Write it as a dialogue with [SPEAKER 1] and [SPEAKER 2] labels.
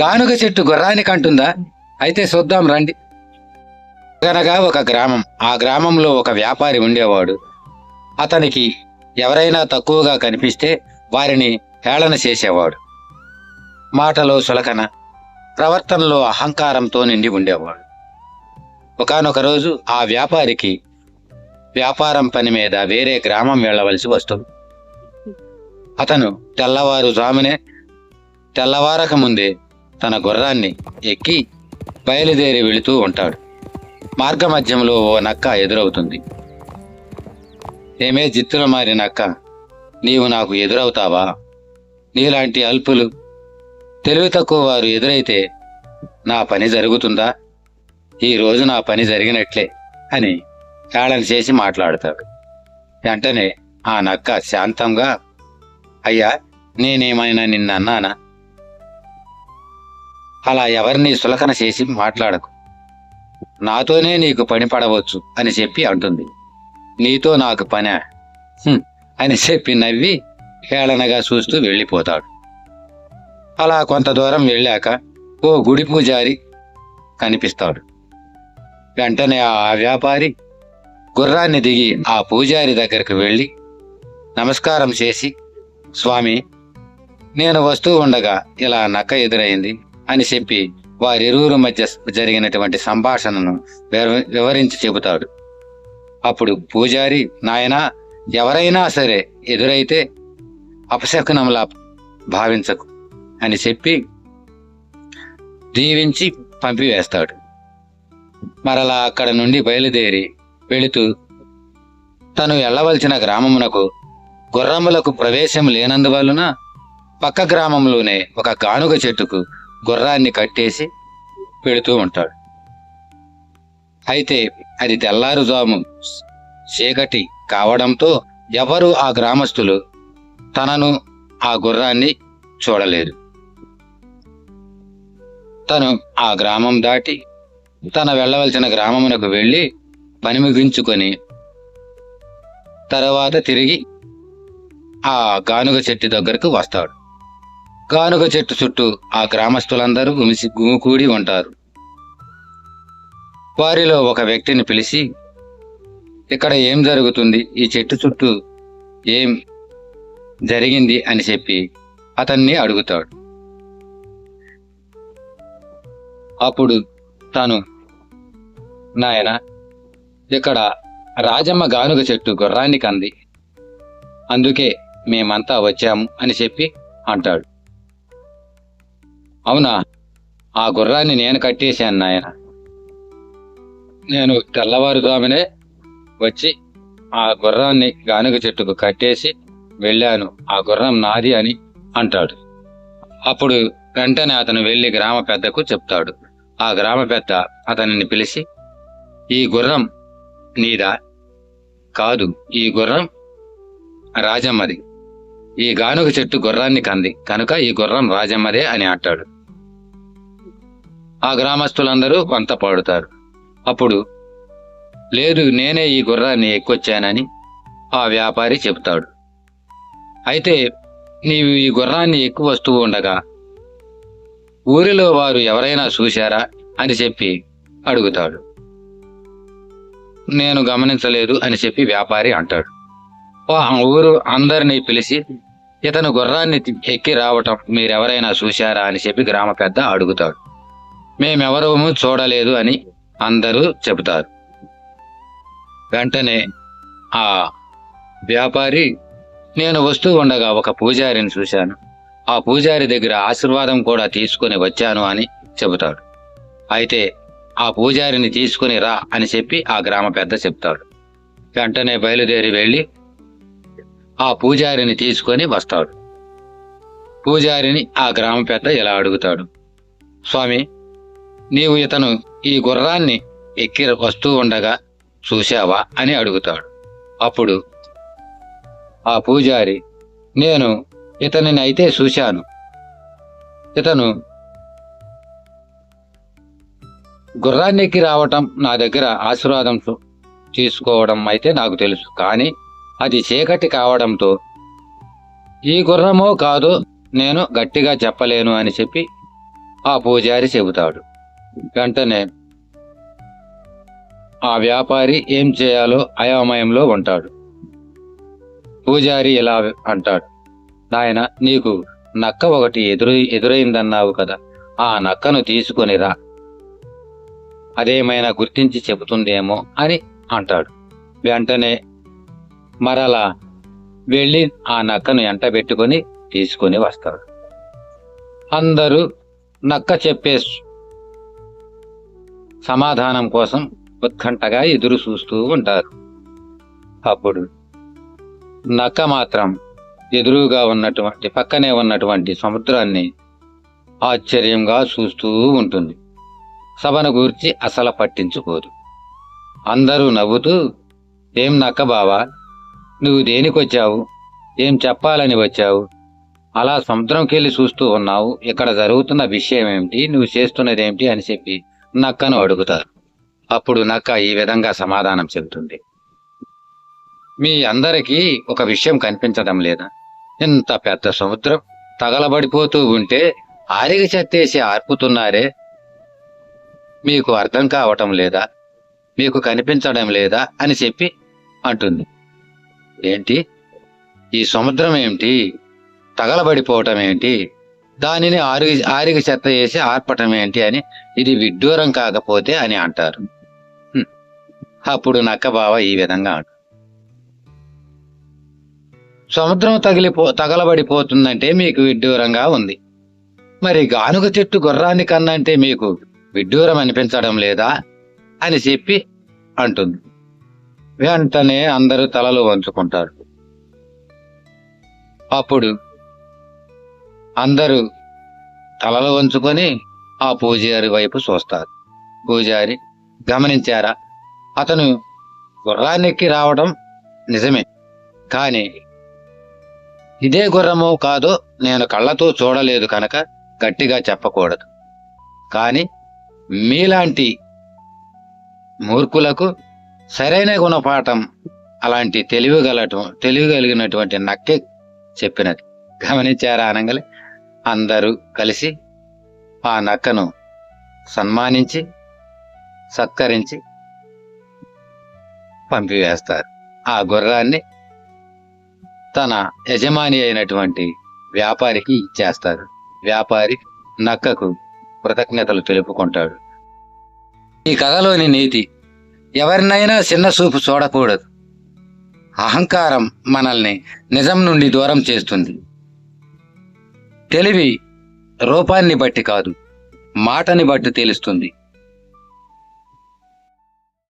[SPEAKER 1] గానుగ చెట్టు గుర్రానికి అంటుందా అయితే చూద్దాం రండి. అనగా ఒక గ్రామం. ఆ గ్రామంలో ఒక వ్యాపారి ఉండేవాడు. అతనికి ఎవరైనా తక్కువగా కనిపిస్తే వారిని హేళన చేసేవాడు. మాటలో సులకన ప్రవర్తనలో అహంకారంతో నిండి ఉండేవాడు. ఒకానొక రోజు ఆ వ్యాపారికి వ్యాపారం పని మీద వేరే గ్రామం వెళ్ళవలసి వస్తుంది. అతను తెల్లవారుజామునే తెల్లవారక ముందే తన గుర్రాన్ని ఎక్కి బయలుదేరి వెళుతూ ఉంటాడు. మార్గమధ్యంలో ఓ నక్క ఎదురవుతుంది. ఏమే జిత్తులు మారి నక్క నీవు నాకు ఎదురవుతావా? నీలాంటి అల్పులు తెలివి తక్కువ వారు ఎదురైతే నా పని జరుగుతుందా? ఈరోజు నా పని జరిగినట్లే అని హేళన చేసి మాట్లాడతాడు. వెంటనే ఆ నక్క శాంతంగా అయ్యా నేనేమైనా నిన్న అన్నానా అలా ఎవరిని సులకన చేసి మాట్లాడకు. నాతోనే నీకు పని పడవచ్చు అని చెప్పి అంటుంది. నీతో నాకు పనే? అని చెప్పి నవ్వి హేళనగా చూస్తూ వెళ్ళిపోతాడు. అలా కొంత దూరం వెళ్ళాక ఓ గుడి పూజారి కనిపిస్తాడు. వెంటనే ఆ వ్యాపారి గుర్రాన్ని దిగి ఆ పూజారి దగ్గరకు వెళ్ళి నమస్కారం చేసి స్వామి నేను వస్తూ ఉండగా ఇలా నక్క ఎదురైంది. అని చెప్పి వారిరువురు మధ్య జరిగినటువంటి సంభాషణను వివ- వివరించి చెబుతాడు. అప్పుడు పూజారి నాయనా ఎవరైనా సరే ఎదురైతే అపశకునంలా భావించకు అని చెప్పి దీవించి పంపివేస్తాడు. మరలా అక్కడ నుండి బయలుదేరి వెళుతూ తను వెళ్ళవలసిన గ్రామమునకు గుర్రములకు ప్రవేశం లేనందువలన పక్క గ్రామంలోనే ఒక గానుగ చెట్టుకు గుర్రాన్ని కట్టేసి పెడుతూ ఉంటాడు. అయితే అది తెల్లారుజాము చీకటి కావడంతో ఎవరు ఆ గ్రామస్తులు తనను ఆ గుర్రాన్ని చూడలేదు. తను ఆ గ్రామం దాటి తన వెళ్ళవలసిన గ్రామమునకు వెళ్ళి పని ముగించుకొని తర్వాత తిరిగి ఆ గానుగ చెట్టు దగ్గరకు వస్తాడు. గానుగ చెట్టు చుట్టూ ఆ గ్రామస్తులందరూ గుమిసి గుమికూడి ఉంటారు. వారిలో ఒక వ్యక్తిని పిలిచి ఇక్కడ ఏం జరుగుతుంది? ఈ చెట్టు చుట్టూ ఏం జరిగింది? అని చెప్పి అతన్ని అడుగుతాడు. అప్పుడు తను నాయన ఇక్కడ రాజమ్మ గానుగ చెట్టు గుర్రానికి అంది అందుకే మేమంతా వచ్చాము అని చెప్పి అంటాడు. అవునా? ఆ గుర్రాన్ని నేను కట్టేశాను నాయన. నేను తెల్లవారుజామునే వచ్చి ఆ గుర్రాన్ని గానుగ చెట్టుకు కట్టేసి వెళ్ళాను. ఆ గుర్రం నాది అని అంటాడు. అప్పుడు వెంటనే అతను వెళ్ళి గ్రామ పెద్దకు చెప్తాడు. ఆ గ్రామ పెద్ద అతనిని పిలిచి ఈ గుర్రం నీదా? కాదు ఈ గుర్రం రాజమ్మది. ఈ గానుగ చెట్టు గుర్రాన్ని కంది. కనుక ఈ గుర్రం రాజమ్మదే అని అంటాడు. ఆ గ్రామస్తులందరూ వంత పాడుతారు. అప్పుడు లేదు నేనే ఈ గుర్రాన్ని ఎక్కొచ్చానని ఆ వ్యాపారి చెబుతాడు. అయితే నీవు ఈ గుర్రాన్ని ఎక్కువ వస్తూ ఉండగా ఊరిలో వారు ఎవరైనా చూశారా అని చెప్పి అడుగుతాడు. నేను గమనించలేదు అని చెప్పి వ్యాపారి అంటాడు. ఊరు అందరినీ పిలిచి ఇతను గుర్రాన్ని ఎక్కి రావటం మీరెవరైనా చూశారా అని చెప్పి గ్రామ పెద్ద అడుగుతాడు. మేమెవరము చూడలేదు అని అందరూ చెబుతారు. వెంటనే ఆ వ్యాపారి నేను వస్తూ ఉండగా ఒక పూజారిని చూశాను. ఆ పూజారి దగ్గర ఆశీర్వాదం కూడా తీసుకుని వచ్చాను అని చెబుతాడు. అయితే ఆ పూజారిని తీసుకుని రా అని చెప్పి ఆ గ్రామ పెద్ద చెప్తాడు. వెంటనే బయలుదేరి వెళ్ళి ఆ పూజారిని తీసుకొని వస్తాడు. పూజారిని ఆ గ్రామ పెద్ద ఇలా అడుగుతాడు. స్వామి నీవు ఇతను ఈ గుర్రాన్ని ఎక్కి వస్తూ ఉండగా చూశావా అని అడుగుతాడు. అప్పుడు ఆ పూజారి నేను ఇతనిని అయితే చూశాను. ఇతను గుర్రాన్ని ఎక్కి రావటం నా దగ్గర ఆశీర్వాదం తీసుకోవడం అయితే నాకు తెలుసు. కానీ అది చీకటి కావడంతో ఈ గుర్రమో కాదో నేను గట్టిగా చెప్పలేను అని చెప్పి ఆ పూజారి చెబుతాడు. వెంటనే ఆ వ్యాపారి ఏం చేయాలో అయోమయంలో ఉంటాడు. పూజారి ఇలా అంటాడు నాయన నీకు నక్క ఒకటి ఎదురు ఎదురైందన్నావు కదా ఆ నక్కను తీసుకొని రా. అదేమైనా గుర్తించి చెబుతుందేమో అని అంటాడు. వెంటనే మరలా వెళ్ళి ఆ నక్కను ఎంటబెట్టుకొని తీసుకొని వస్తాడు. అందరూ నక్క చెప్పే సమాధానం కోసం ఉత్కంఠగా ఎదురు చూస్తూ ఉంటారు. అప్పుడు నక్క మాత్రం ఎదురుగా ఉన్నటువంటి పక్కనే ఉన్నటువంటి సముద్రాన్ని ఆశ్చర్యంగా చూస్తూ ఉంటుంది. సభను గూర్చి అసలు పట్టించుకోదు. అందరూ నవ్వుతూ ఏం నక్క బావా నువ్వు దేనికొచ్చావు? ఏం చెప్పాలని వచ్చావు? అలా సముద్రంకెళ్ళి చూస్తూ ఉన్నావు. ఇక్కడ జరుగుతున్న విషయం ఏమిటి నువ్వు చేస్తున్నదేమిటి? అని చెప్పి నక్కను అడుగుతారు. అప్పుడు నక్క ఈ విధంగా సమాధానం చెబుతుంది. మీ అందరికీ ఒక విషయం కనిపించడం లేదా? ఇంత పెద్ద సముద్రం? తగలబడిపోతూ ఉంటే ఆరిగి చెత్తేసి ఆర్పుతున్నారే? మీకు అర్థం కావటం లేదా? మీకు కనిపించడం లేదా? అని చెప్పి అంటుంది. ఏంటి? ఈ సముద్రం ఏమిటి? తగలబడిపోవటం ఏంటి? దానిని ఆరిగి ఆరిగి చెత్త వేసి ఆర్పటం ఏంటి అని ఇది విడ్డూరం కాకపోతే అని అంటారు. అప్పుడు నక్కబావ ఈ విధంగా అంటారు సముద్రం తగిలిపో తగలబడిపోతుందంటే మీకు విడ్డూరంగా ఉంది. మరి గానుగ చెట్టు గుర్రాన్ని కన్నంటే మీకు విడ్డూరం అనిపించడం లేదా అని చెప్పి అంటుంది. వెంటనే అందరూ తలలు వంచుకుంటారు. అప్పుడు అందరూ తలలు వంచుకొని ఆ పూజారి వైపు చూస్తారు. పూజారి గమనించారా? అతను గుర్రాన్నెక్కి రావడం నిజమే. కానీ ఇదే గుర్రమో కాదో నేను కళ్ళతో చూడలేదు కనుక గట్టిగా చెప్పకూడదు. కానీ మీలాంటి మూర్ఖులకు సరైన గుణపాఠం అలాంటి తెలివిగలటం తెలివిగలిగినటువంటి నక్కే చెప్పినది. గమనించారా అనగలే? అందరూ కలిసి ఆ నక్కను సన్మానించి సత్కరించి పంపివేస్తారు. ఆ గుర్రాన్ని తన యజమాని అయినటువంటి వ్యాపారికి ఇచ్చేస్తారు. వ్యాపారి నక్కకు కృతజ్ఞతలు తెలుపుకుంటాడు. ఈ కథలోని నీతి ఎవరినైనా చిన్న చూపు చూడకూడదు. అహంకారం మనల్ని నిజం నుండి దూరం చేస్తుంది. తెలివి రూపాన్ని బట్టి కాదు మాటని బట్టి తెలుస్తుంది.